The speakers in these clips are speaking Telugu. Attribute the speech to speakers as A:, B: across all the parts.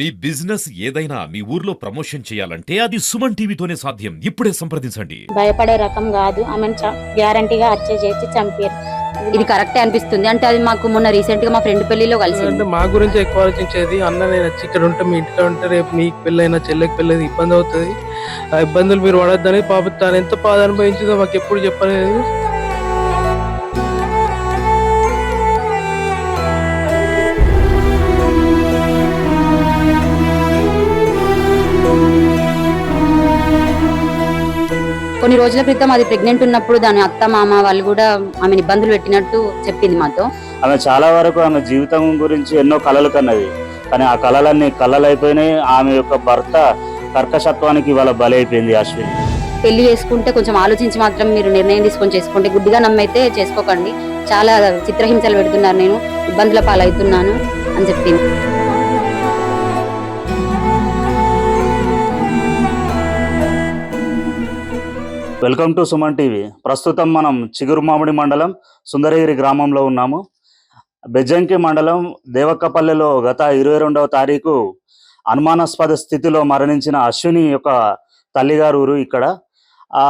A: మీ బిజినెస్ ఏదైనా మీ ఊర్లో ప్రమోషన్ చేయాలంటే అది సుమన్ టీవీతోనే సాధ్యం. ఇప్పుడే సంప్రదించండి.
B: భయపడే రకం కాదు. ఆమెను గ్యారంటీగా హత్య చేసి చంపారు.
C: ఇది కరెక్టే అనిపిస్తుంది. అంటే అది మాకు మొన్న రీసెంట్గా మా ఫ్రెండ్ పెళ్ళిలో కలిసింది.
D: అంటే మా గురించి ఎక్కువ ఆలోచించేది అన్న నేను వచ్చి ఇక్కడ ఉంటే మీ ఇంటిలో ఉంటే రేపు నీకు పెళ్ళైనా చెల్లెకి పెళ్ళైనా ఇబ్బంది అవుతుంది. ఆ ఇబ్బందులు మీరు పడొద్దని పాప తాను ఎంత బాధ అనుభవించిందో మాకు ఎప్పుడు చెప్పలేదు.
C: కొన్ని రోజుల క్రితం అది ప్రెగ్నెంట్ ఉన్నప్పుడు దాని అత్త మామ వాళ్ళు కూడా ఆమెను ఇబ్బందులు పెట్టినట్టు చెప్పింది మాతో.
E: ఆమె చాలా వరకు ఆమె జీవితం గురించి ఎన్నో కలలు కన్నది. కానీ ఆ కళలన్నీ కళలు అయిపోయినాయి ఆమె యొక్క భర్త కర్కశత్వానికి ఇవాళ బలి అయిపోయింది అశ్విని.
C: పెళ్ళి చేసుకుంటే కొంచెం ఆలోచించి మాత్రం మీరు నిర్ణయం తీసుకొని చేసుకోండి గుడ్డిగా నమ్మైతే చేసుకోకండి. చాలా చిత్రహింసలు పెడుతున్నారు నేను. ఇబ్బందుల పాలవుతున్నాను అని చెప్పింది.
E: Welcome to Suman TV. ప్రస్తుతం మనం చిగురుమామిడి మండలం సుందరగిరి గ్రామంలో ఉన్నాము. బెజ్జంకి మండలం దేవక్కపల్లెలో గత ఇరవై రెండవ తారీఖు అనుమానాస్పద స్థితిలో మరణించిన అశ్విని యొక్క తల్లిగారు ఊరు ఇక్కడ. ఆ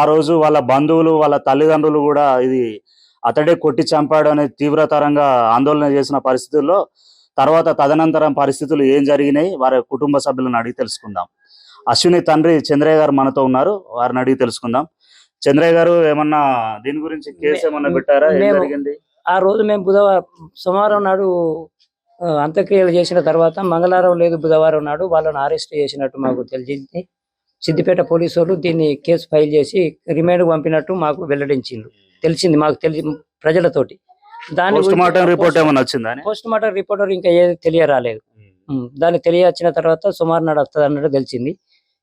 E: ఆ రోజు వాళ్ళ బంధువులు వాళ్ళ తల్లిదండ్రులు కూడా ఇది అతడే కొట్టి చంపాడు అనే తీవ్రతరంగా ఆందోళన చేసిన పరిస్థితుల్లో తర్వాత తదనంతరం పరిస్థితులు ఏం జరిగినాయి వారి కుటుంబ సభ్యులను అడిగి తెలుసుకుందాం. అశ్విని తండ్రి చంద్రయ్య గారు మనతో ఉన్నారు. వారిని అడిగి తెలుసుకుందాం. చంద్రయ్య గారు ఏమన్నా దీని గురించి కేసు ఏమన్నా పెట్టారా? ఏం జరిగింది?
F: ఆ రోజు మేము బుధవారం సోమవారం నాడు అంత్యక్రియలు చేసిన తర్వాత మంగళవారం లేదు బుధవారం నాడు వాళ్ళని అరెస్ట్ చేసినట్టు మాకు తెలిసింది. సిద్దిపేట పోలీసు వాళ్ళు దీన్ని కేసు ఫైల్ చేసి రిమాండ్ పంపినట్టు మాకు వెల్లడించింది తెలిసింది మాకు తెలిసి ప్రజలతోటి. దాని
E: పోస్ట్ మార్టం రిపోర్ట్ ఏమన్నా వచ్చిందా అని?
F: పోస్ట్ మార్టం రిపోర్టర్ ఇంకా ఏది తెలియరాలేదు. ఉమ్, దాన్ని తెలియచ్చిన తర్వాత సుమారు నాడు వస్తుంది అన్నట్టు తెలిసింది.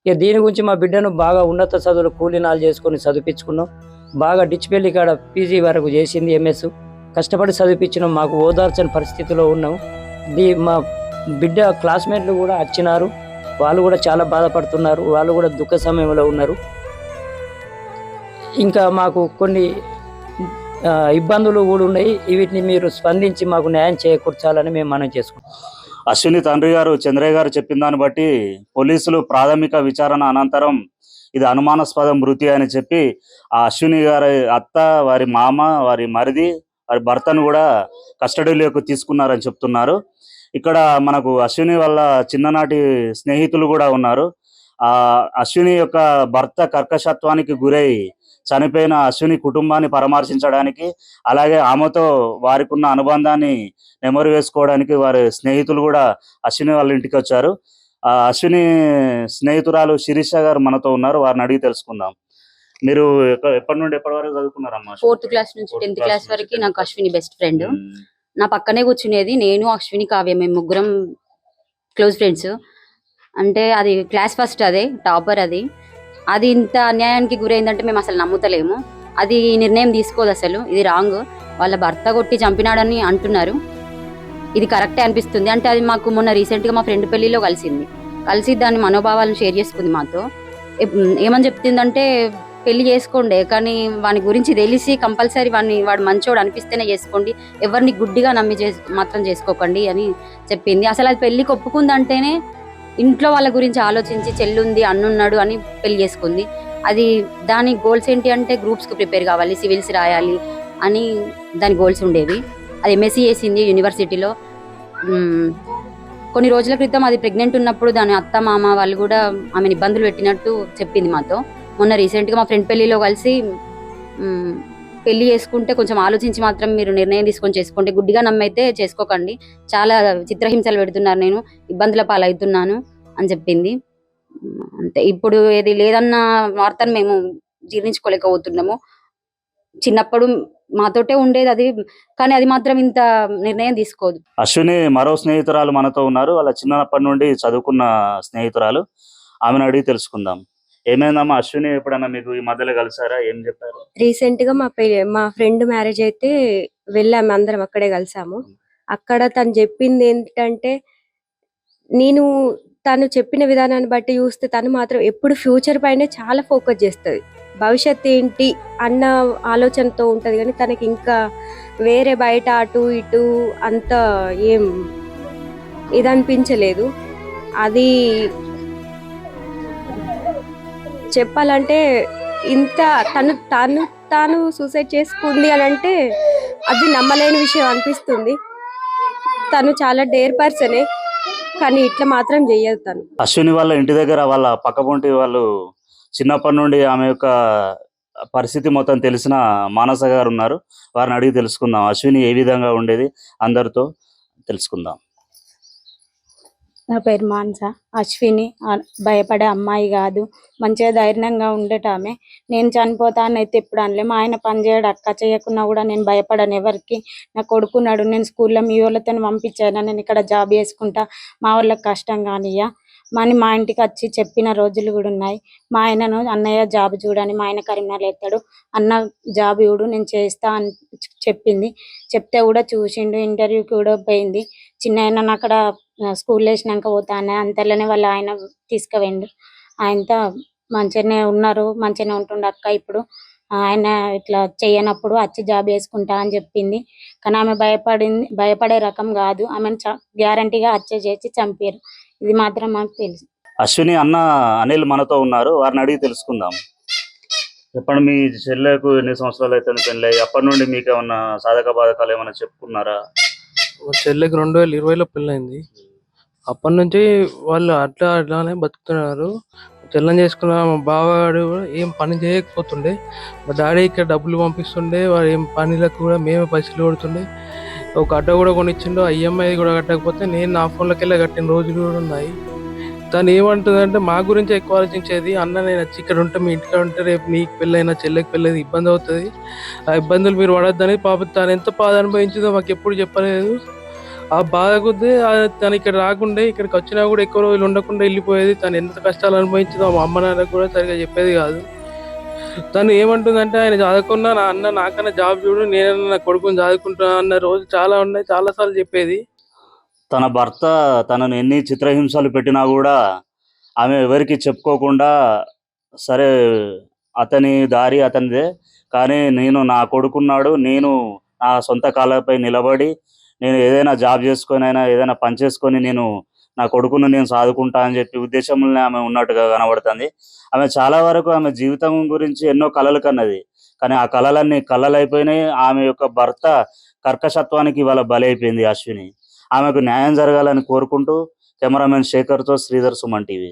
F: ఇక దీని గురించి మా బిడ్డను బాగా ఉన్నత చదువులు కూలీనాలు చేసుకొని చదివించుకున్నాం. బాగా డిచ్ కాడ పీజీ వరకు చేసింది ఎంఎస్ కష్టపడి చదివించినాం. మాకు ఓదార్చని పరిస్థితిలో ఉన్నాం. దీ మా బిడ్డ క్లాస్మేట్లు కూడా వచ్చినారు వాళ్ళు కూడా చాలా బాధపడుతున్నారు. వాళ్ళు కూడా దుఃఖ సమయంలో ఉన్నారు. ఇంకా మాకు కొన్ని ఇబ్బందులు కూడా ఉన్నాయి. వీటిని మీరు స్పందించి మాకు న్యాయం చేకూర్చాలని మేము మనం చేసుకుంటాం
E: అశ్విని తండ్రి గారు చంద్రయ్య గారు చెప్పిన దాన్ని బట్టి పోలీసులు ప్రాథమిక విచారణ అనంతరం ఇది అనుమానాస్పద మృతి అని చెప్పి ఆ అశ్విని గారి అత్త వారి మామ వారి మరిది వారి భర్తను కూడా కస్టడీలోకి తీసుకున్నారని చెప్తున్నారు. ఇక్కడ మనకు అశ్విని వాళ్ళ చిన్ననాటి స్నేహితులు కూడా ఉన్నారు. ఆ అశ్విని యొక్క భర్త కర్కశత్వానికి గురై చనిపోయిన అశ్విని కుటుంబాన్ని పరామర్శించడానికి అలాగే ఆమెతో వారికి ఉన్న అనుబంధాన్ని నెమరు వేసుకోవడానికి వారి స్నేహితులు కూడా అశ్విని వాళ్ళ ఇంటికి వచ్చారు. ఆ అశ్విని స్నేహితురాలు శిరీష గారు మనతో ఉన్నారు. వారిని అడిగి తెలుసుకుందాం. మీరు ఎప్పటి నుండి ఎప్పటి వరకు చదువుకున్నారమ్మా
C: ఫోర్త్ క్లాస్ నుంచి టెన్త్ క్లాస్ వరకు నాకు. Ashwini best friend. నా పక్కనే కూర్చునేది నేను అశ్విని కావ్య. మేము ముగ్గురం క్లోజ్ ఫ్రెండ్స్ అంటే అది క్లాస్ ఫస్ట్ అదే టాపర్ అది. అది ఇంత అన్యాయానికి గురైందంటే మేము అసలు నమ్ముతలేము. అది ఈ నిర్ణయం తీసుకోదు అసలు. ఇది రాంగ్. వాళ్ళ భర్త కొట్టి చంపినాడని అంటున్నారు. ఇది కరెక్టే అనిపిస్తుంది. అంటే అది మాకు మొన్న రీసెంట్గా మా ఫ్రెండ్ పెళ్ళిలో కలిసింది. కలిసి దాని మనోభావాలను షేర్ చేసుకుంది మాతో. ఏమని చెప్తుందంటే పెళ్ళి చేసుకోండి. కానీ వాని గురించి తెలిసి కంపల్సరీ వాడిని వాడు మంచోడు అనిపిస్తేనే చేసుకోండి. ఎవరిని గుడ్డిగా నమ్మి చేసి మాత్రం చేసుకోకండి అని చెప్పింది. అసలు అది పెళ్ళికి ఒప్పుకుందంటేనే ఇంట్లో వాళ్ళ గురించి ఆలోచించి చెల్లుంది అన్నున్నాడు అని పెళ్ళి చేసుకుంది. అది దాని గోల్స్ ఏంటి అంటే గ్రూప్స్కి ప్రిపేర్ కావాలి సివిల్స్ రాయాలి అని దాని గోల్స్ ఉండేవి. అది ఎంఎస్సీ చేసింది యూనివర్సిటీలో కొన్ని రోజుల క్రితం అది ప్రెగ్నెంట్ ఉన్నప్పుడు దాని అత్త మామ వాళ్ళు కూడా ఆమెను ఇబ్బందులు పెట్టినట్టు చెప్పింది మాతో. మొన్న రీసెంట్గా మా ఫ్రెండ్ పెళ్ళిలో కలిసి పెళ్ళి చేసుకుంటే కొంచెం ఆలోచించి మాత్రం మీరు నిర్ణయం తీసుకొని చేసుకోండి. గుడ్డిగా నమ్మైతే చేసుకోకండి. చాలా చిత్రహింసలు పెడుతున్నారు. నేను ఇబ్బందుల పాలవుతున్నాను అని చెప్పింది. అంటే అంతే. ఇప్పుడు ఏది లేదన్న వార్తను మేము జీర్ణించుకోలేకపోతున్నాము. చిన్నప్పుడు మాతోటే ఉండేది అది కానీ అది మాత్రం ఇంత నిర్ణయం తీసుకోదు.
E: అశ్విని మరో స్నేహితురాలు మనతో ఉన్నారు. వాళ్ళ చిన్నప్పటి నుండి చదువుకున్న స్నేహితురాలు. ఆమెను అడిగి తెలుసుకుందాం. ఏమైందమ్మా అశ్విని ఎప్పుడన్నా మీకు ఈ మధ్యలో కలిసారా? ఏం చెప్పారు?
G: రీసెంట్గా మా పె- మా ఫ్రెండ్ మ్యారేజ్ అయితే వెళ్ళాము అందరం అక్కడే కలిసాము. అక్కడ తను చెప్పింది ఏంటంటే నేను తను చెప్పిన విధానాన్ని బట్టి చూస్తే తను మాత్రం ఎప్పుడు ఫ్యూచర్ పైనే చాలా ఫోకస్ చేస్తుంది. భవిష్యత్ ఏంటి అన్న ఆలోచనతో ఉంటుంది కానీ తనకి ఇంకా వేరే బయట అటు ఇటు అంత ఏం ఇది అనిపించలేదు అది చెప్పాలంటే ఇంత తను తను తాను సూసైడ్ చేసుకుంది అని అంటే అది నమ్మలేని విషయం అనిపిస్తుంది. తను చాలా డేర్ పర్సనే కానీ ఇట్లా మాత్రం చెయ్యదు తను.
E: అశ్విని వాళ్ళ ఇంటి దగ్గర వాళ్ళ పక్కపొంటి వాళ్ళు చిన్నప్పటి నుండి ఆమె యొక్క పరిస్థితి మొత్తం తెలిసిన మానస గారు ఉన్నారు. వారిని అడిగి తెలుసుకుందాం. అశ్విని ఏ విధంగా ఉండేది? అందరితో తెలుసుకుందాం.
B: నా పేరు మాన్స. అశ్విని. భయపడే అమ్మాయి కాదు. మంచిగా ధైర్యంగా ఉండేట ఆమె. నేను చనిపోతానైతే ఎప్పుడు అనలే. మా ఆయన పని చేయడు అక్క చేయకున్నా కూడా నేను భయపడను ఎవరికి. నా కొడుకున్నాడు నేను స్కూల్లో మీ వాళ్ళతో పంపించాను. నేను ఇక్కడ జాబ్ చేసుకుంటా. మా వాళ్ళకి కష్టం కానియ్యా. మని మా ఇంటికి వచ్చి చెప్పిన రోజులు కూడా ఉన్నాయి. మా ఆయనను అన్నయ్య జాబ్ చూడని మా ఆయన కరీంనగర్ ఎత్తాడు. అన్న జాబ్ చూడు నేను చేస్తా అని చెప్పింది. చెప్తే కూడా చూసిండు. ఇంటర్వ్యూకి కూడా పోయింది. చిన్న ఆయన అక్కడ స్కూల్ వేసినాక పోతానే అంతలోనే వాళ్ళ ఆయన తీసుకుపోయిండు. ఆయనతో మంచిగానే ఉన్నారు మంచిగానే ఉంటుండే అక్క ఇప్పుడు. ఆయన ఇట్లా చేయనప్పుడు వచ్చి జాబ్ చేసుకుంటా అని చెప్పింది. కానీ ఆమె భయపడింది భయపడే రకం కాదు. ఆమెను గ్యారంటీగా అచ్చే చేసి చంపారు ఇది మాత్రం మాకు తెలుసు.
E: అశ్విని అన్న అనిల్ మనతో ఉన్నారు. వారిని అడిగి తెలుసుకుందాం. చెప్పండి మీ చెల్లెకు ఎన్ని సంవత్సరాలు అయితే పెళ్ళి? అప్పటి నుండి మీకు ఏమన్నా సాధక బాధకాలు ఏమైనా చెప్పుకున్నారా?
D: చెల్లెకి రెండు వేల ఇరవైలో పెళ్ళైంది అప్పటి నుంచి వాళ్ళు అట్లా అట్లానే బతుకుతున్నారు. చెల్లని చేసుకున్న మా బావగాడు కూడా ఏం పని చేయకపోతుండే. మా డాడీ ఇక్కడ డబ్బులు పంపిస్తుండే. వాడు ఏం పనిలకు కూడా మేమే పైసలు కొడుతుండే. ఒక అడ్డ కూడా కొనిచ్చిండు. ఈఎంఐ కూడా కట్టకపోతే నేను నా ఫోన్లోకి వెళ్ళి కట్టిన రోజులు కూడా ఉన్నాయి. తను ఏమంటుందంటే మా గురించి ఎక్కువ ఆలోచించేది అన్న నేను వచ్చి ఇక్కడ ఉంటే మీ ఇంటికాడ ఉంటే రేపు నీకు పెళ్ళైనా చెల్లెకి పెళ్ళైనా ఇబ్బంది అవుతుంది. ఆ ఇబ్బందులు మీరు పడొద్దని పాప తను ఎంత బాధ అనుభవించిందో మాకు ఎప్పుడు చెప్పలేదు. ఆ బాధ కొద్దీ తను ఇక్కడ రాకుండే ఇక్కడికి వచ్చినా కూడా ఎక్కువ రోజులు ఉండకుండా వెళ్ళిపోయేది. తను ఎంత కష్టాలు అనుభవించిందో మా అమ్మ నాన్నకు కూడా సరిగా చెప్పేది కాదు. తను ఏమంటుందంటే ఆయన చదువుకున్నా నా అన్న నాకన్నా జాబ్ చూడు నేను నా కొడుకుని చదువుకుంటున్నా అన్న రోజు చాలా ఉన్నాయి చాలాసార్లు చెప్పేది.
E: తన భర్త తనను ఎన్ని చిత్రహింసలు పెట్టినా కూడా ఆమె ఎవరికి చెప్పుకోకుండా సరే అతని దారి అతనిదే కానీ నేను నా కొడుకున్నాడు నేను నా సొంత కాళ్ళపై నిలబడి నేను ఏదైనా జాబ్ చేసుకొని అయినా ఏదైనా పని చేసుకొని నేను నా కొడుకును నేను సాదుకుంటా అని చెప్పి ఉద్దేశంలోనే ఆమె ఉన్నట్టుగా కనబడుతుంది. ఆమె చాలా వరకు ఆమె జీవితం గురించి ఎన్నో కలలు కన్నది. కానీ ఆ కళలన్నీ కళలైపోయినాయి ఆమె యొక్క భర్త కర్కశత్వానికి ఇవాళ బలైపోయింది అశ్విని. ఆమెకు న్యాయం జరగాలని కోరుకుంటూ కెమెరామెన్ శేఖర్తో శ్రీధర్ సుమన్ టీవీ.